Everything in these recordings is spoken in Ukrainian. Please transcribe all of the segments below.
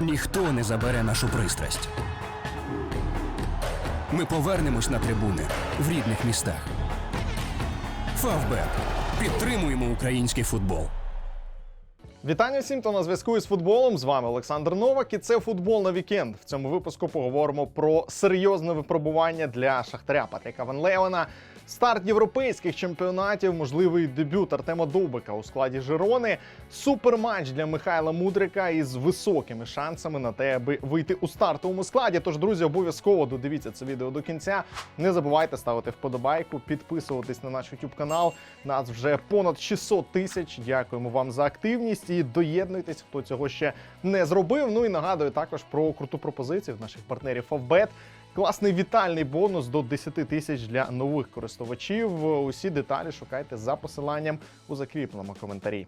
Ніхто не забере нашу пристрасть. Ми повернемось на трибуни в рідних містах. Фавбет. Підтримуємо український футбол. Вітання всім, хто на зв'язку із футболом. З вами Олександр Новак і це футбол на вікенд. В цьому випуску поговоримо про серйозне випробування для шахтаря Патріка Ван Леона. Старт європейських чемпіонатів, можливий дебют Артема Довбика у складі Жирони, суперматч для Михайла Мудрика із високими шансами на те, аби вийти у стартовому складі. Тож, друзі, обов'язково додивіться це відео до кінця. Не забувайте ставити вподобайку, підписуватись на наш YouTube канал. Нас вже понад 600 тисяч. Дякуємо вам за активність і доєднуйтесь, хто цього ще не зробив. Ну і нагадую також про круту пропозицію наших партнерів Favbet. Класний вітальний бонус до 10 тисяч для нових користувачів. Усі деталі шукайте за посиланням у закріпленому коментарі.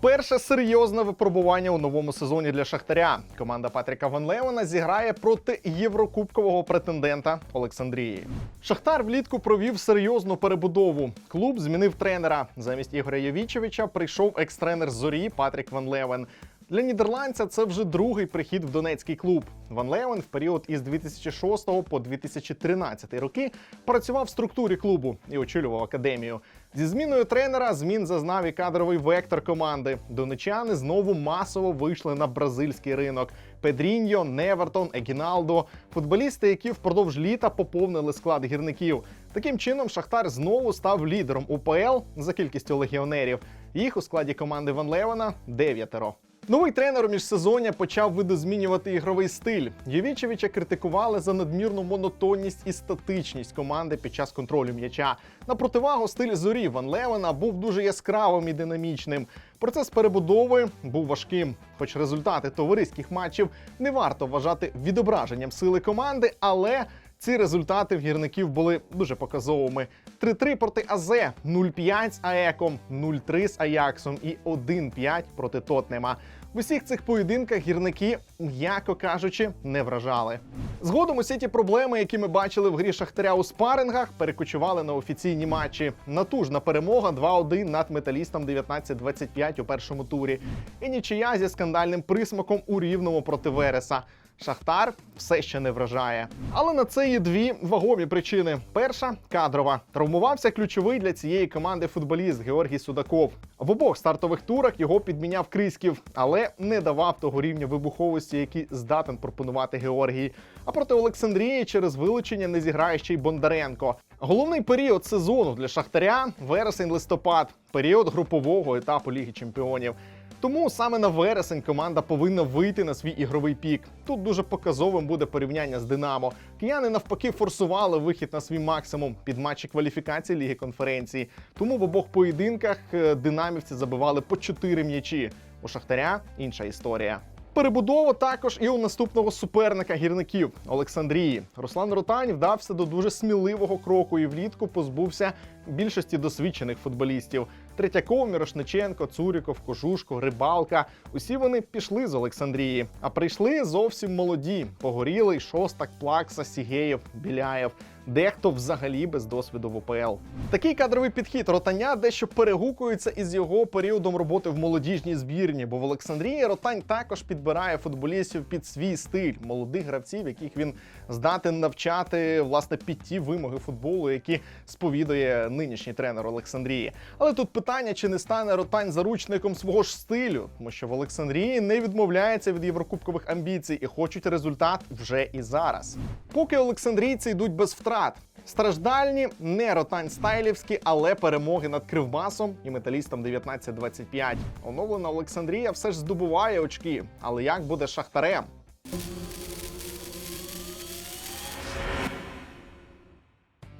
Перше серйозне випробування у новому сезоні для Шахтаря. Команда Патріка Ван Леона зіграє проти єврокубкового претендента Олександрії. Шахтар влітку провів серйозну перебудову. Клуб змінив тренера. Замість Ігоря Євічевича прийшов екс-тренер зорі Патрік Ван Левен. Для нідерландця це вже другий прихід в донецький клуб. Ван Леон в період із 2006 по 2013 роки працював в структурі клубу і очолював академію. Зі зміною тренера змін зазнав і кадровий вектор команди. Донечани знову масово вийшли на бразильський ринок. Педріньо, Невертон, Егіналдо футболісти, які впродовж літа поповнили склад гірників. Таким чином, Шахтар знову став лідером УПЛ за кількістю легіонерів. Їх у складі команди Ван Левена дев'ятеро. Новий тренер у міжсезоння почав видозмінювати ігровий стиль. Євічевича критикували за надмірну монотонність і статичність команди під час контролю м'яча. На противагу стиль зорі Ван Левена був дуже яскравим і динамічним. Процес перебудови був важким, хоч результати товариських матчів не варто вважати відображенням сили команди, але ці результати в гірників були дуже показовими. 3-3 проти АЗ, 0-5 з АЕКом, 0-3 з Аяксом і 1-5 проти Тотнема. В усіх цих поєдинках гірники, м'яко кажучи, не вражали. Згодом усі ті проблеми, які ми бачили в грі Шахтаря у спарингах, перекочували на офіційні матчі. Натужна перемога 2-1 над металістом 19-25 у першому турі. І нічия зі скандальним присмаком у рівному проти Вереса. Шахтар все ще не вражає. Але на це є дві вагомі причини. Перша кадрова. Травмувався ключовий для цієї команди футболіст Георгій Судаков. В обох стартових турах його підміняв Крисків, але не давав того рівня вибуховості, який здатен пропонувати Георгій. А проти Олександрії через вилучення не зіграє ще й Бондаренко. Головний період сезону для Шахтаря вересень-листопад, період групового етапу Ліги Чемпіонів. Тому саме на вересень команда повинна вийти на свій ігровий пік. Тут дуже показовим буде порівняння з Динамо. Кияни навпаки форсували вихід на свій максимум під матчі кваліфікації Ліги конференції. Тому в обох поєдинках е, динамівці забивали по 4 м'ячі. У Шахтаря інша історія. Перебудова також і у наступного суперника гірників Олександрії. Руслан Ротань вдався до дуже сміливого кроку і влітку позбувся більшості досвідчених футболістів. Третьяков, Мірошниченко, Цуріков, Кожушко, Рибалка. Усі вони пішли з Олександрії, а прийшли зовсім молоді. Погорілий, Шостак, Плакса, Сігеєв, Біляєв. Дехто взагалі без досвіду в УПЛ. Такий кадровий підхід Ротаня дещо перегукується із його періодом роботи в молодіжній збірні, бо в Олександрії Ротань також підбирає футболістів під свій стиль молодих гравців, яких він здатен навчати власне під ті вимоги футболу, які сповідує нинішній тренер Олександрії. Але тут питання, чи не стане Ротань заручником свого ж стилю, тому що в Олександрії не відмовляється від єврокубкових амбіцій і хочуть результат вже і зараз. Поки олександрійці йдуть без втрат. Страждальні не ротань стайлівські, але перемоги над Кривбасом і металістом 19-25. Оновлена Олександрія все ж здобуває очки. Але як буде шахтарем?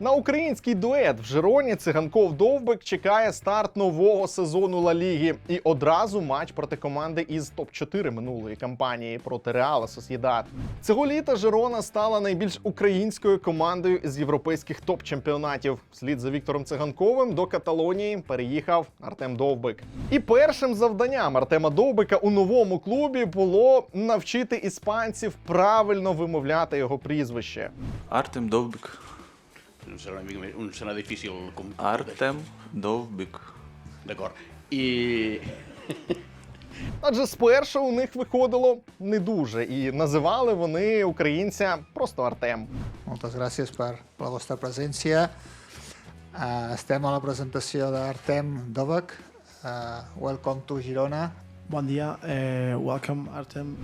На український дует в Жироні циганков Довбик чекає старт нового сезону Ла Ліги і одразу матч проти команди із топ-4 минулої кампанії проти Реала Сосєдат. Цього літа Жирона стала найбільш українською командою з європейських топ-чемпіонатів. Вслід за Віктором Циганковим до Каталонії переїхав Артем Довбик. І першим завданням Артема Довбика у новому клубі було навчити іспанців правильно вимовляти його прізвище. Артем Довбик. Serà, una mica més- un, serà difícil. com- Артем Довбик. D'acord. Y Адже спершу у них виходило не дуже, і називали вони українця просто Артем. Moltes gràcies per, per la vostra presència. Uh, estem a la presentació d'Artem Dovak. Uh, welcome to Girona. Bon dia, eh, welcome Artem.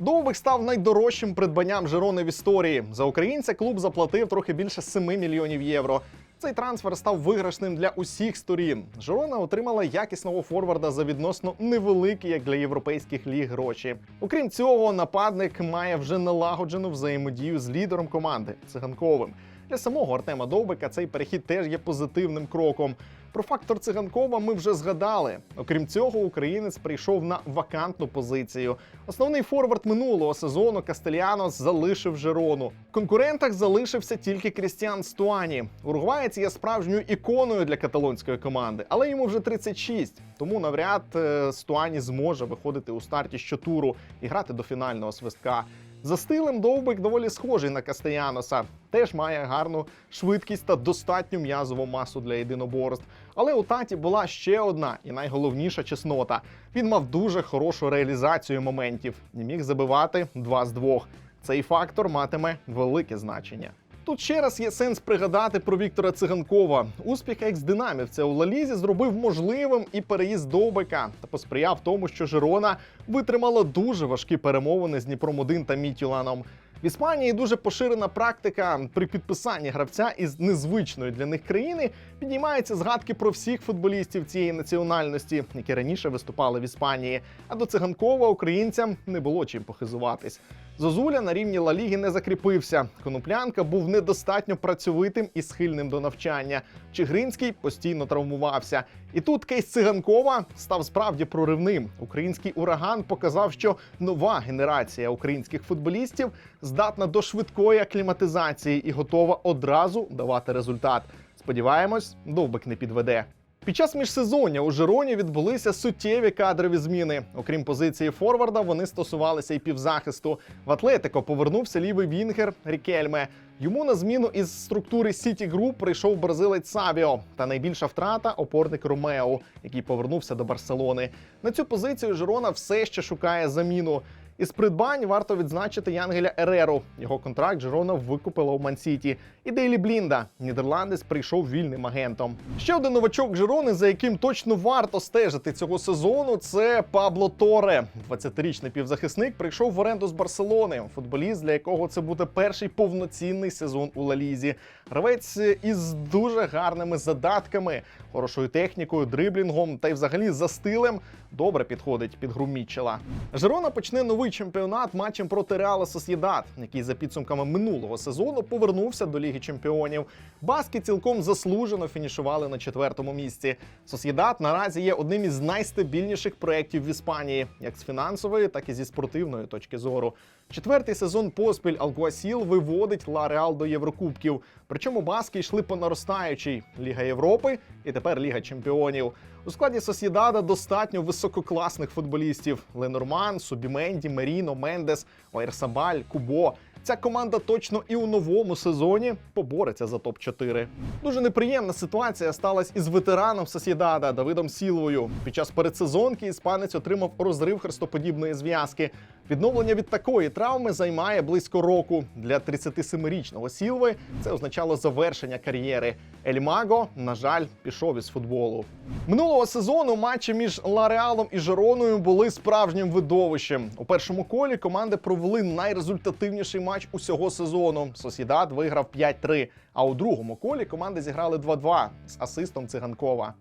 Довбик став найдорожчим придбанням Жирони в історії. За українця клуб заплатив трохи більше 7 мільйонів євро. Цей трансфер став виграшним для усіх сторін. Жирона отримала якісного форварда за відносно невеликі, як для європейських ліг, гроші. Окрім цього, нападник має вже налагоджену взаємодію з лідером команди циганковим. Для самого Артема Довбика цей перехід теж є позитивним кроком. Про фактор циганкова ми вже згадали. Окрім цього, українець прийшов на вакантну позицію. Основний форвард минулого сезону Кастельянос залишив Жирону. В конкурентах залишився тільки Крістіан Стуані. Уругваєць є справжньою іконою для каталонської команди, але йому вже 36, тому навряд е, Стуані зможе виходити у старті щотуру і грати до фінального свистка. За стилем довбик доволі схожий на Кастеяноса. Теж має гарну швидкість та достатню м'язову масу для єдиноборств. Але у таті була ще одна і найголовніша чеснота. Він мав дуже хорошу реалізацію моментів і міг забивати два з двох. Цей фактор матиме велике значення. Тут ще раз є сенс пригадати про Віктора Циганкова. Успіх екс-динамівця у Лалізі зробив можливим і переїзд Довбика та посприяв тому, що Жирона витримала дуже важкі перемовини з Дніпром 1 та Мітюланом. В Іспанії дуже поширена практика при підписанні гравця із незвичної для них країни піднімаються згадки про всіх футболістів цієї національності, які раніше виступали в Іспанії. А до циганкова українцям не було чим похизуватись. Зозуля на рівні Ла Ліги не закріпився. Коноплянка був недостатньо працьовитим і схильним до навчання. Чигринський постійно травмувався. І тут кейс циганкова став справді проривним. Український ураган показав, що нова генерація українських футболістів здатна до швидкої акліматизації і готова одразу давати результат. Сподіваємось, довбик не підведе. Під час міжсезоння у Жироні відбулися суттєві кадрові зміни. Окрім позиції форварда, вони стосувалися і півзахисту. В Атлетико повернувся лівий вінгер Рікельме. Йому на зміну із структури Сіті Груп прийшов бразилець Савіо. Та найбільша втрата опорник Ромео, який повернувся до Барселони. На цю позицію Жирона все ще шукає заміну. Із придбань варто відзначити Янгеля Ереру. Його контракт Жирона викупила у Мансіті. І Дейлі Блінда. Нідерландець прийшов вільним агентом. Ще один новачок Жирони, за яким точно варто стежити цього сезону, це Пабло Торе. 20-річний півзахисник прийшов в оренду з Барселони. Футболіст, для якого це буде перший повноцінний сезон у Лалізі. Гравець із дуже гарними задатками, хорошою технікою, дриблінгом та й взагалі за стилем добре підходить під гру Мітчела. Жирона почне новий чемпіонат матчем проти Реала Сосєдат, який за підсумками минулого сезону повернувся до Ліги Чемпіонів. Баски цілком заслужено фінішували на четвертому місці. Сосєдат наразі є одним із найстабільніших проєктів в Іспанії, як з фінансової, так і зі спортивної точки зору. Четвертий сезон поспіль Алгуасіл виводить Ла Реал до Єврокубків. Причому баски йшли по наростаючій Ліга Європи і тепер Ліга Чемпіонів. У складі Сосєдада достатньо висококласних футболістів: Ленорман, Субіменді, Меріно, Мендес, Ойрсабаль, Кубо. Ця команда точно і у новому сезоні побореться за топ-4. Дуже неприємна ситуація сталася із ветераном Сосєдада Давидом Сілвою. Під час передсезонки іспанець отримав розрив хрестоподібної зв'язки. Відновлення від такої травми займає близько року. Для 37-річного Сілви це означало завершення кар'єри. Ельмаго, на жаль, пішов із футболу. Минулого сезону матчі між Лареалом і Жероною були справжнім видовищем. У першому колі команди провели найрезультативніший матч усього сезону. Сосідат виграв 5-3. А у другому колі команди зіграли 2-2 з асистом Циганкова.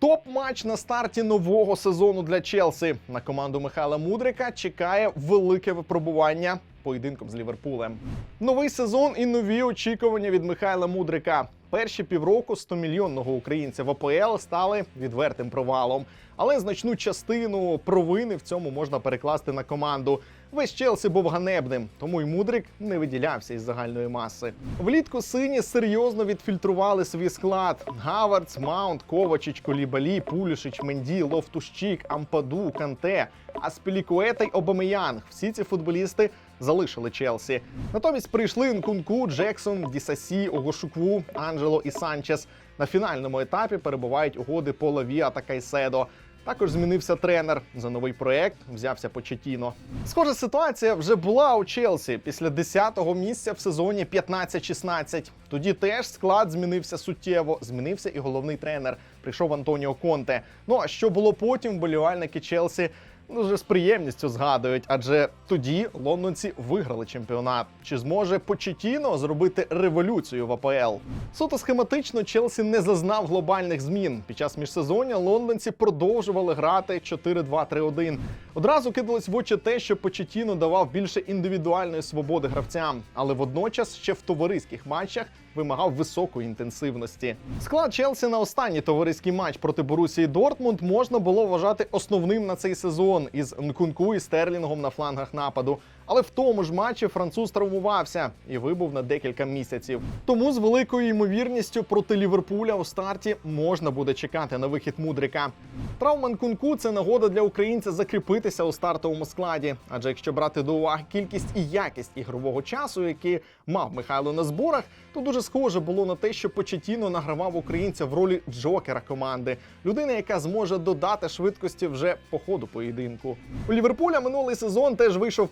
Топ-матч на старті нового сезону для Челсі. На команду Михайла Мудрика чекає велике випробування поєдинком з Ліверпулем. Новий сезон і нові очікування від Михайла Мудрика. Перші півроку 100-мільйонного українця в АПЛ стали відвертим провалом. Але значну частину провини в цьому можна перекласти на команду. Весь Челсі був ганебним, тому й Мудрик не виділявся із загальної маси. Влітку сині серйозно відфільтрували свій склад: Гавардс, Маунт, Ковачич, Колібалі, Пулішич, Менді, Лофтущік, Ампаду, Канте, Аспілікуета й Обамеянг. Всі ці футболісти залишили Челсі. Натомість прийшли Нкунку, Джексон, Дісасі, Огошукву, Анджело і Санчес. На фінальному етапі перебувають угоди по Лавіа та Кайседо. Також змінився тренер. За новий проект взявся Почетіно. Схожа ситуація вже була у Челсі після 10-го місця в сезоні 15-16. Тоді теж склад змінився суттєво. Змінився і головний тренер. Прийшов Антоніо Конте. Ну а що було потім? Вболівальники Челсі дуже з приємністю згадують, адже тоді лондонці виграли чемпіонат. Чи зможе Почетіно зробити революцію в АПЛ? Суто схематично Челсі не зазнав глобальних змін. Під час міжсезоння лондонці продовжували грати 4-2-3-1. Одразу кидалось в очі те, що Почетіно давав більше індивідуальної свободи гравцям, але водночас ще в товариських матчах вимагав високої інтенсивності. Склад Челсі на останній товариський матч проти Борусії Дортмунд можна було вважати основним на цей сезон із Нкунку і Стерлінгом на флангах нападу. Але в тому ж матчі француз травмувався і вибув на декілька місяців. Тому з великою ймовірністю проти Ліверпуля у старті можна буде чекати на вихід мудрика. Травма Нкунку – це нагода для українця закріпитися у стартовому складі. Адже якщо брати до уваги кількість і якість ігрового часу, які мав Михайло на зборах, то дуже схоже було на те, що Почетіно награвав українця в ролі джокера команди, людини, яка зможе додати швидкості вже по ходу поєдинку. У Ліверпуля минулий сезон теж вийшов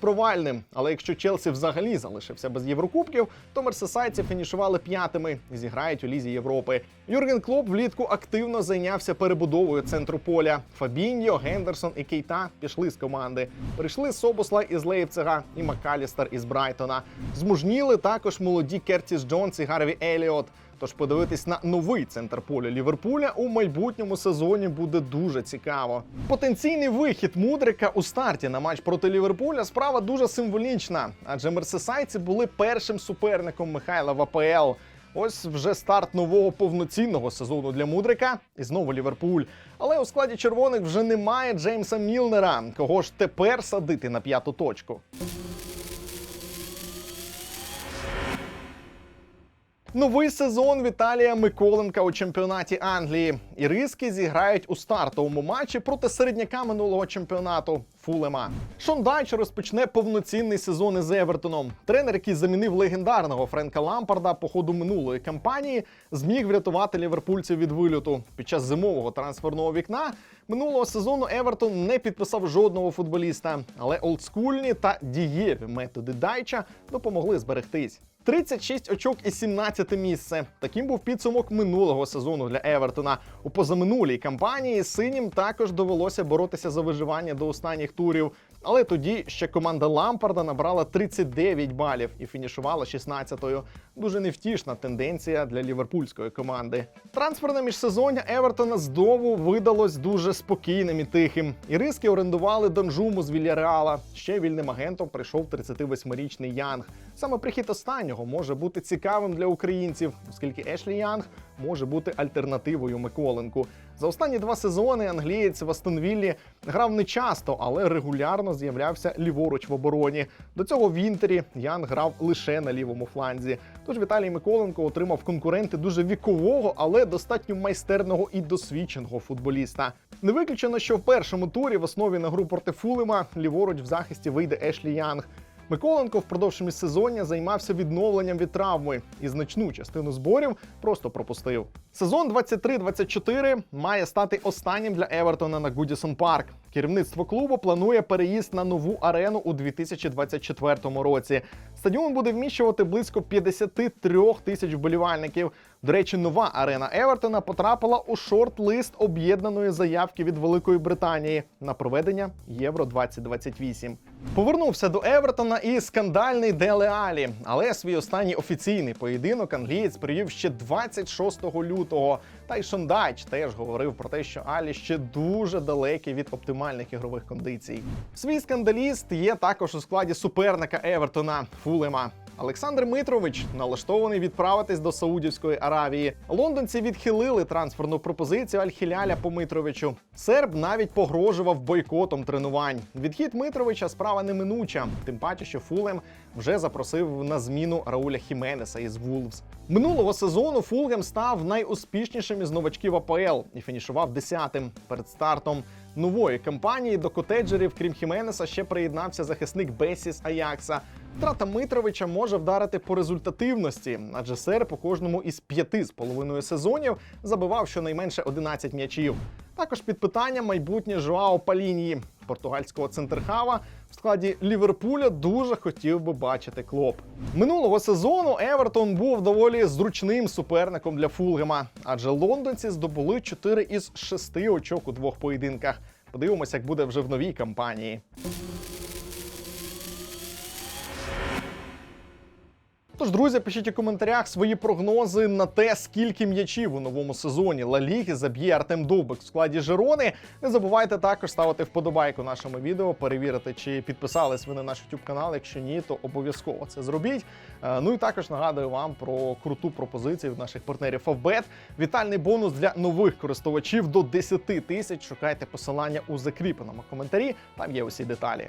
провальним. Але якщо Челсі взагалі залишився без Єврокубків, то мерсесайці фінішували п'ятими і зіграють у лізі Європи. Юрген Клоп влітку активно зайнявся перебудовою центру поля. Фабіньо, Гендерсон і Кейта пішли з команди. Прийшли Собосла із Лейпцига і Макалістер із Брайтона. Змужніли також молоді Кертіс Джонс і Гарві Еліот. Тож подивитись на новий центр поля Ліверпуля у майбутньому сезоні буде дуже цікаво. Потенційний вихід мудрика у старті на матч проти Ліверпуля справа дуже символічна, адже мерсесайці були першим суперником Михайла в АПЛ. Ось вже старт нового повноцінного сезону для мудрика, і знову Ліверпуль. Але у складі червоних вже немає Джеймса Мілнера. Кого ж тепер садити на п'яту точку? Новий сезон Віталія Миколенка у чемпіонаті Англії. Іриски зіграють у стартовому матчі проти середняка минулого чемпіонату Фулема. Шон Дайч розпочне повноцінний сезон із Евертоном. Тренер, який замінив легендарного Френка Лампарда по ходу минулої кампанії, зміг врятувати ліверпульців від вильоту. Під час зимового трансферного вікна минулого сезону Евертон не підписав жодного футболіста, але олдскульні та дієві методи Дайча допомогли зберегтись. 36 очок і 17 місце. Таким був підсумок минулого сезону для Евертона. У позаминулій кампанії синім також довелося боротися за виживання до останніх турів. Але тоді ще команда Лампарда набрала 39 балів і фінішувала 16-ю. Дуже невтішна тенденція для ліверпульської команди. Трансферне міжсезоння Евертона знову видалось дуже спокійним і тихим. Іриски орендували Донжуму з Вільяреала. Ще вільним агентом прийшов 38-річний Янг. Саме прихід останнього може бути цікавим для українців, оскільки Ешлі Янг може бути альтернативою Миколенку. За останні два сезони англієць в Астонвіллі грав не часто, але регулярно з'являвся ліворуч в обороні. До цього в Інтері Ян грав лише на лівому фланзі. Тож Віталій Миколенко отримав конкуренти дуже вікового, але достатньо майстерного і досвідченого футболіста. Не виключено, що в першому турі в основі на гру проти Фулема ліворуч в захисті вийде Ешлі Янг. Миколенко впродовж міжсезоння займався відновленням від травми і значну частину зборів просто пропустив. Сезон 23-24 має стати останнім для Евертона на Гудісон Парк. Керівництво клубу планує переїзд на нову арену у 2024 році. Стадіон буде вміщувати близько 53 тисяч вболівальників. До речі, нова арена Евертона потрапила у шорт-лист об'єднаної заявки від Великої Британії на проведення Євро 2028. Повернувся до Евертона і скандальний Деле Алі, але свій останній офіційний поєдинок англієць привів ще 26 лютого. Та й Шондайч теж говорив про те, що Алі ще дуже далекий від оптимальних ігрових кондицій. Свій скандаліст є також у складі суперника Евертона Фулема. Олександр Митрович налаштований відправитись до Саудівської Аравії. Лондонці відхилили трансферну пропозицію Аль-Хіляля по Митровичу. Серб навіть погрожував бойкотом тренувань. Відхід Митровича справа неминуча, тим паче, що Фулем вже запросив на зміну Рауля Хіменеса із Вулвс. Минулого сезону Фулгем став найуспішнішим із новачків АПЛ і фінішував 10-тим. Перед стартом нової кампанії до котеджерів, крім Хіменеса, ще приєднався захисник Бесі з Аякса. Втрата Митровича може вдарити по результативності, адже сер по кожному із п'яти з половиною сезонів забивав щонайменше 11 м'ячів. Також під питанням майбутнє Жоао Палінії, португальського центрхава в складі Ліверпуля дуже хотів би бачити клоп. Минулого сезону Евертон був доволі зручним суперником для Фулгема, адже лондонці здобули 4 із 6 очок у двох поєдинках. Подивимося, як буде вже в новій кампанії. Тож, друзі, пишіть у коментарях свої прогнози на те, скільки м'ячів у новому сезоні Ла Ліги заб'є Артем Довбик в складі Жирони. Не забувайте також ставити вподобайку нашому відео, перевірити, чи підписались ви на наш YouTube канал. Якщо ні, то обов'язково це зробіть. Е, Ну і також нагадую вам про круту пропозицію наших партнерів Favbet. Вітальний бонус для нових користувачів до 10 тисяч. Шукайте посилання у закріпленому коментарі. Там є усі деталі.